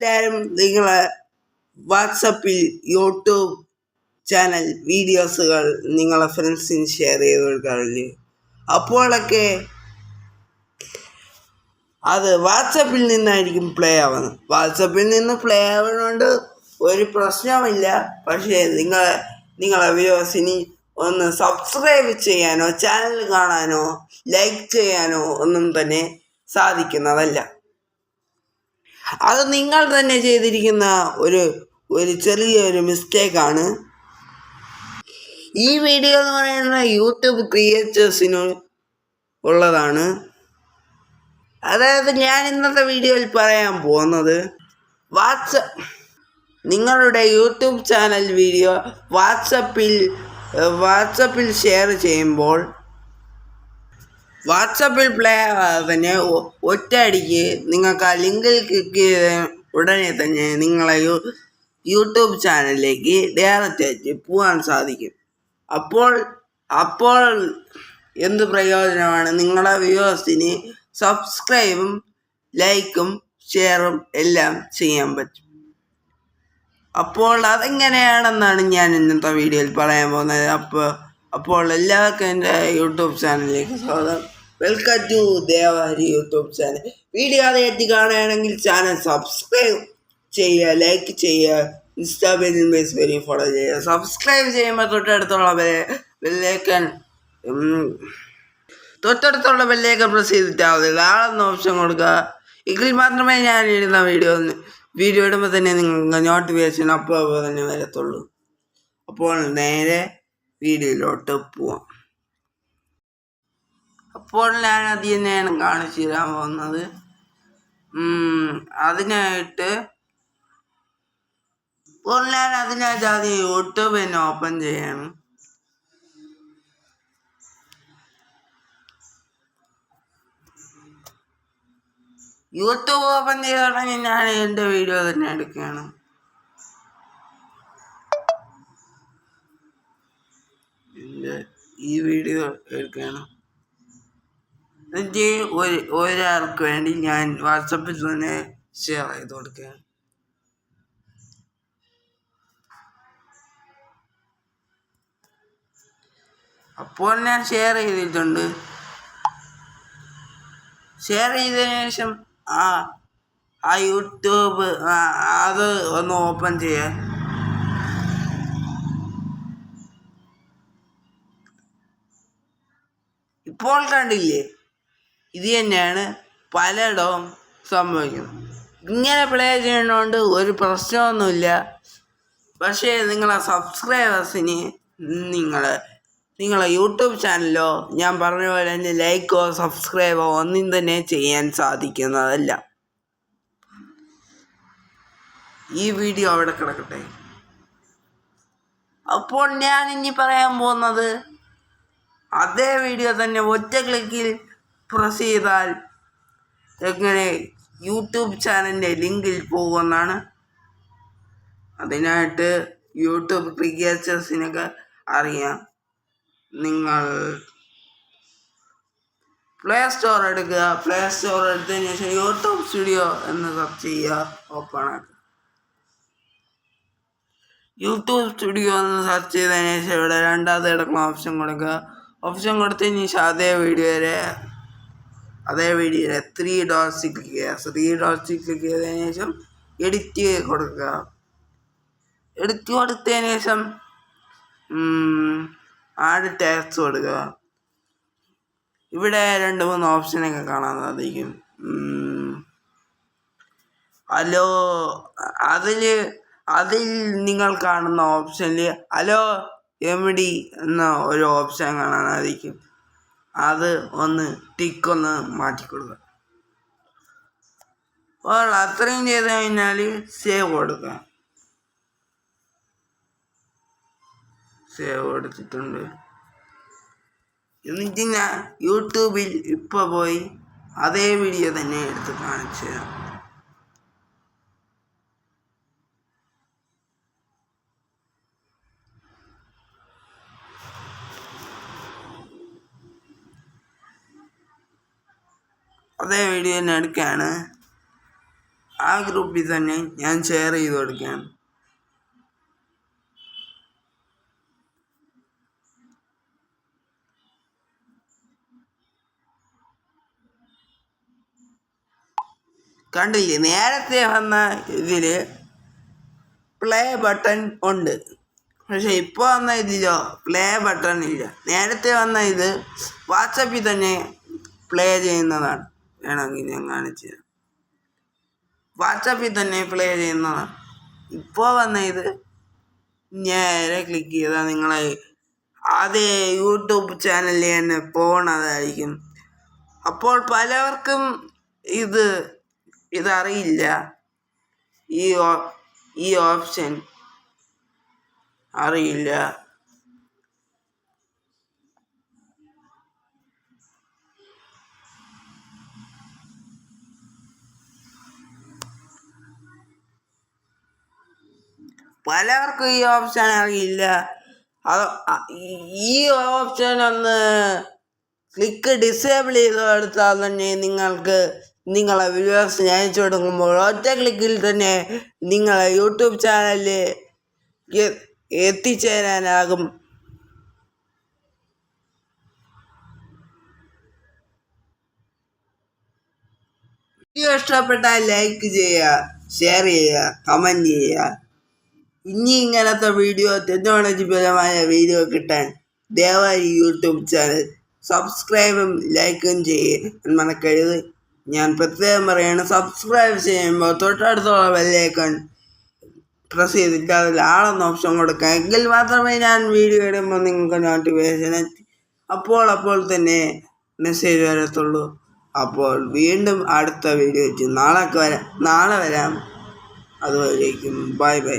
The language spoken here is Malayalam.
എല്ലാവരും നിങ്ങളെ വാട്സപ്പിൽ യൂട്യൂബ് ചാനൽ വീഡിയോസുകൾ നിങ്ങളെ ഫ്രണ്ട്സിന് ഷെയർ ചെയ്ത് കൊടുക്കാറില്ലേ അപ്പോഴൊക്കെ അത് വാട്സപ്പിൽ നിന്നായിരിക്കും പ്ലേ ആവുന്നത്. വാട്സപ്പിൽ നിന്ന് പ്ലേ ആവുന്നതുകൊണ്ട് ഒരു പ്രശ്നവുമില്ല. പക്ഷേ നിങ്ങൾ നിങ്ങളെ വ്യൂവേഴ്സിന് ഒന്ന് സബ്സ്ക്രൈബ് ചെയ്യാനോ ചാനൽ കാണാനോ ലൈക്ക് ചെയ്യാനോ ഒന്നും തന്നെ സാധിക്കുന്നതല്ല. അത് നിങ്ങൾ തന്നെ ചെയ്തിരിക്കുന്ന ഒരു ഒരു ചെറിയൊരു മിസ്റ്റേക്കാണ്. ഈ വീഡിയോ എന്ന് പറയുന്നത് യൂട്യൂബ് ക്രിയേറ്റേഴ്സിന് ഉള്ളതാണ്. അതായത് ഞാൻ ഇന്നത്തെ വീഡിയോയിൽ പറയാൻ പോകുന്നത് വാട്സപ്പ് നിങ്ങളുടെ യൂട്യൂബ് ചാനൽ വീഡിയോ വാട്സപ്പിൽ വാട്സപ്പിൽ ഷെയർ ചെയ്യുമ്പോൾ വാട്സപ്പിൽ പ്ലേ ഒ- ഒറ്റയടിക്ക് നിങ്ങൾക്ക് ആ ലിങ്കിൽ ക്ലിക്ക് ചെയ്ത ഉടനെ തന്നെ നിങ്ങളെ യൂട്യൂബ് ചാനലിലേക്ക് ഡയറക്റ്റ് ആയിട്ട് പോകാൻ സാധിക്കും. അപ്പോൾ അപ്പോൾ എന്ത് പ്രയോജനമാണ് നിങ്ങളുടെ വ്യൂവേഴ്സിന് സബ്സ്ക്രൈബും ലൈക്കും ഷെയറും എല്ലാം ചെയ്യാൻ പറ്റും. അപ്പോൾ അതെങ്ങനെയാണെന്നാണ് ഞാൻ ഇന്നത്തെ വീഡിയോയിൽ പറയാൻ പോകുന്നത്. അപ്പോൾ അപ്പോൾ എല്ലാവർക്കും എന്റെ യൂട്യൂബ് ചാനലിലേക്ക് സ്വാഗതം. Welcome to Devari YouTube channel video ആദ്യമായിട്ട് കാണുകയാണെങ്കിൽ ചാനൽ സബ്സ്ക്രൈബ് ചെയ്യുക ലൈക്ക് ചെയ്യുക ഇൻസ്റ്റാ പേജിൽ ഫേസ്ബുക്കിൽ ഫോളോ ചെയ്യുക. സബ്സ്ക്രൈബ് ചെയ്യുമ്പോൾ തൊട്ടടുത്തുള്ള ബെല്ലേക്കൻ തൊട്ടടുത്തുള്ള ബെല്ലേക്കൻ പ്രസ് ചെയ്തിട്ടാവുന്നില്ല ആളൊന്നും ഓപ്ഷൻ കൊടുക്കുക എങ്കിൽ മാത്രമേ ഞാൻ ഇടുന്ന വീഡിയോ വീഡിയോ ഇടുമ്പോൾ തന്നെ നിങ്ങൾക്ക് നോട്ടിഫിക്കേഷൻ അപ്പോൾ തന്നെ വരത്തുള്ളൂ. അപ്പോൾ നേരെ വീഡിയോയിലോട്ട് പോവാം. അപ്പോൾ ഞാൻ അത് തന്നെയാണ് കാണിച്ചു തരാൻ പോകുന്നത്. അതിനായിട്ട് ഇപ്പോൾ ഞാൻ അതിനായിട്ട് ആദ്യം യൂട്യൂബ് തന്നെ ഓപ്പൺ ചെയ്യണം. യൂട്യൂബ് ഓപ്പൺ ചെയ്ത് തുടങ്ങി ഞാൻ എന്റെ വീഡിയോ തന്നെ എടുക്കുകയാണ്. ഈ വീഡിയോ എടുക്കുകയാണ്. എന്നിട്ട് ഒരു ഒരാൾക്ക് വേണ്ടി ഞാൻ വാട്സപ്പിൽ തന്നെ ഷെയർ ചെയ്ത് കൊടുക്കുകയാണ് അപ്പോൾ ഞാൻ ഷെയർ ചെയ്തിട്ടുണ്ട്. ഷെയർ ചെയ്തതിന് ശേഷം ആ ആ യൂട്യൂബ് അത് ഒന്ന് ഓപ്പൺ ചെയ്യാൻ ഇപ്പോൾ കണ്ടില്ലേ? ഇത് തന്നെയാണ് പലയിടവും സംഭവിക്കുന്നത്. ഇങ്ങനെ പ്ലേ ചെയ്യണോണ്ട് ഒരു പ്രശ്നമൊന്നുമില്ല. പക്ഷേ നിങ്ങളെ സബ്സ്ക്രൈബേഴ്സിന് നിങ്ങൾ നിങ്ങളെ യൂട്യൂബ് ചാനലോ ഞാൻ പറഞ്ഞ പോലെ തന്നെ ലൈക്കോ സബ്സ്ക്രൈബോ ഒന്നും തന്നെ ചെയ്യാൻ സാധിക്കുന്നതല്ല. ഈ വീഡിയോ അവിടെ കിടക്കട്ടെ. അപ്പോൾ ഞാൻ ഇനി പറയാൻ പോകുന്നത് അതേ വീഡിയോ തന്നെ ഒറ്റ ക്ലിക്കിൽ പ്രസ് ചെയ്താൽ എങ്ങനെ യൂട്യൂബ് ചാനലിന്റെ ലിങ്കിൽ പോകുമെന്നാണ്. അതിനായിട്ട് യൂട്യൂബ് ക്രിയേറ്റേഴ്സിനൊക്കെ അറിയാം. നിങ്ങൾ പ്ലേ സ്റ്റോർ എടുക്കുക. പ്ലേ സ്റ്റോർ എടുത്തതിന് ശേഷം യൂട്യൂബ് സ്റ്റുഡിയോ എന്ന് സെർച്ച് ചെയ്യുക. ഓപ്പൺ ആക്കുക. യൂട്യൂബ് സ്റ്റുഡിയോ എന്ന് സെർച്ച് ചെയ്തതിന് ശേഷം ഇവിടെ രണ്ടാമത് കിടക്കുന്ന ഓപ്ഷൻ കൊടുക്കുക. ഓപ്ഷൻ കൊടുത്തതിന് ശേഷം അതേ വീഡിയോ വരെ അതേ വീഡിയോയിലെ ത്രീ ഡോട്ട്സ് ക്ലിക്ക് ചെയ്യുക ത്രീ ഡോട്ട്സ് ക്ലിക്ക് ചെയ്തതിന് ശേഷം എഡിറ്റ് കൊടുക്കുക. എഡിറ്റ് കൊടുത്തതിന് ശേഷം ആഡ് ടാക്സ് കൊടുക്കുക. ഇവിടെ രണ്ട് മൂന്ന് ഓപ്ഷനൊക്കെ കാണാൻ സാധിക്കും. ഹലോ അതിൽ അതിൽ നിങ്ങൾ കാണുന്ന ഓപ്ഷനിൽ ഹലോ എം ഡി എന്ന ഒരു ഓപ്ഷൻ കാണാൻ സാധിക്കും. അത് ഒന്ന് ടിക്കൊന്ന് മാറ്റിക്കൊടുക്കുക അപ്പോൾ അത്രയും ചെയ്ത് കഴിഞ്ഞാൽ സേവ് കൊടുക്കുക സേവ് കൊടുത്തിട്ടുണ്ട്. എന്നിട്ട് ഞാൻ യൂട്യൂബിൽ ഇപ്പോൾ പോയി അതേ വീഡിയോ തന്നെ എടുത്ത് കാണിച്ചു തരാം അതേ വീഡിയോ തന്നെ എടുക്കുകയാണ്. ആ ഗ്രൂപ്പിൽ തന്നെ ഞാൻ ഷെയർ ചെയ്ത് കൊടുക്കുകയാണ്. കണ്ടില്ലേ? നേരത്തെ വന്ന ഇതിൽ പ്ലേ ബട്ടൺ ഉണ്ട്. പക്ഷെ ഇപ്പോൾ വന്ന ഇതിലോ പ്ലേ ബട്ടൺ ഇല്ല. നേരത്തെ വന്ന ഇത് വാട്സപ്പിൽ തന്നെ പ്ലേ ചെയ്യുന്നതാണ്. വേണമെങ്കിൽ ഞാൻ കാണിച്ചു തരാം വാട്സപ്പിൽ തന്നെ പ്ലേ ചെയ്യുന്നതാണ് ഇപ്പോൾ വന്ന ഇത് നേരെ ക്ലിക്ക് ചെയ്താൽ നിങ്ങളെ അതേ യൂട്യൂബ് ചാനലിൽ തന്നെ പോണതായിരിക്കും. അപ്പോൾ പലവർക്കും ഇത് ഇതറിയില്ല. ഈ ഈ ഓപ്ഷൻ അറിയില്ല. പലർക്കും ഈ ഓപ്ഷൻ അറിയില്ല. അത് ഈ- ഓപ്ഷൻ ഒന്ന് ക്ലിക്ക് ഡിസേബിൾ ചെയ്ത് കൊടുത്താൽ തന്നെ നിങ്ങൾക്ക് നിങ്ങളെ വ്യൂവേഴ്സിന് അയച്ചു കൊടുക്കുമ്പോൾ ഒറ്റ ക്ലിക്കിൽ തന്നെ നിങ്ങളെ യൂട്യൂബ് ചാനലിൽ എത്തിച്ചേരാനാകും. വീഡിയോ ഇഷ്ടപ്പെട്ടാൽ ലൈക്ക് ചെയ്യുക ഷെയർ ചെയ്യുക കമന്റ് ചെയ്യുക. ഇനി ഇങ്ങനത്തെ വീഡിയോ ടെക്നോളജിപരമായ വീഡിയോ കിട്ടാൻ ദയവായി യൂട്യൂബ് ചാനൽ സബ്സ്ക്രൈബും ലൈക്കും ചെയ്യാൻ മറക്കരുത് ഞാൻ പ്രത്യേകം പറയാണ് സബ്സ്ക്രൈബ് ചെയ്യുമ്പോൾ തൊട്ടടുത്തുള്ള ബെല്ലൈക്കൺ പ്രസ് ചെയ്തിട്ട് അതിൽ ആളെന്ന ഓപ്ഷൻ കൊടുക്കുക എങ്കിൽ മാത്രമേ ഞാൻ വീഡിയോ ഇടുമ്പോൾ നിങ്ങൾക്ക് നോട്ടിഫിക്കേഷൻ എത്തി അപ്പോൾ അപ്പോൾ തന്നെ മെസ്സേജ് വരത്തുള്ളൂ. അപ്പോൾ വീണ്ടും അടുത്ത വീഡിയോ വെച്ച് നാളെ വരാം. നാളെ വരാം. അതുവരേക്കും. Bye bye